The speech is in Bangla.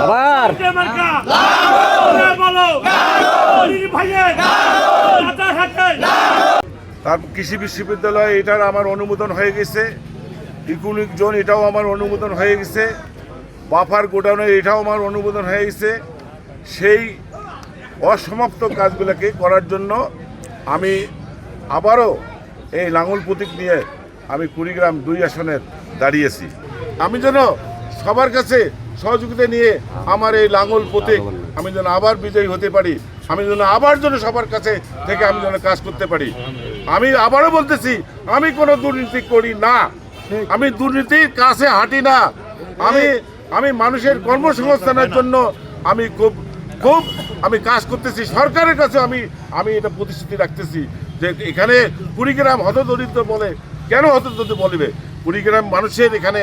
আবার। মার্কা। বলো। ভাইয়ের রাজারহাটের তার কৃষি বিশ্ববিদ্যালয় এটার আমার অনুমোদন হয়ে গেছে। ইকোনমিক জোন এটাও আমার অনুমোদন হয়ে গেছে। বাফার গোডাউনে এটাও আমার অনুমোদন হয়ে গেছে। সেই অসমাপ্ত কাজগুলোকে করার জন্য আমি আবারও এই লাঙল প্রতীক নিয়ে আমি কুড়িগ্রাম দুই আসনের দাঁড়িয়েছি। আমি যেন সবার কাছে সহযোগিতা নিয়ে আমার এই লাঙল প্রতীক আমি যেন আবার বিজয়ী হতে পারি, আমি যেন আবার যেন সবার কাছে থেকে আমি যেন কাজ করতে পারি। আমি আবারও বলতেছি, আমি কোনো দুর্নীতি করি না। আমি দুর্নীতির কাছে হাঁটি না। আমি আমি মানুষের কর্মসংস্থানের জন্য আমি খুব খুব আমি কাজ করতেছি। সরকারের কাছে আমি আমি এটা প্রতিশ্রুতি রাখতেছি যে এখানে কুড়িগ্রাম হতদরিদ্র বলে, কেন হতদরিদ্র বলবে? কুড়িগ্রাম মানুষের এখানে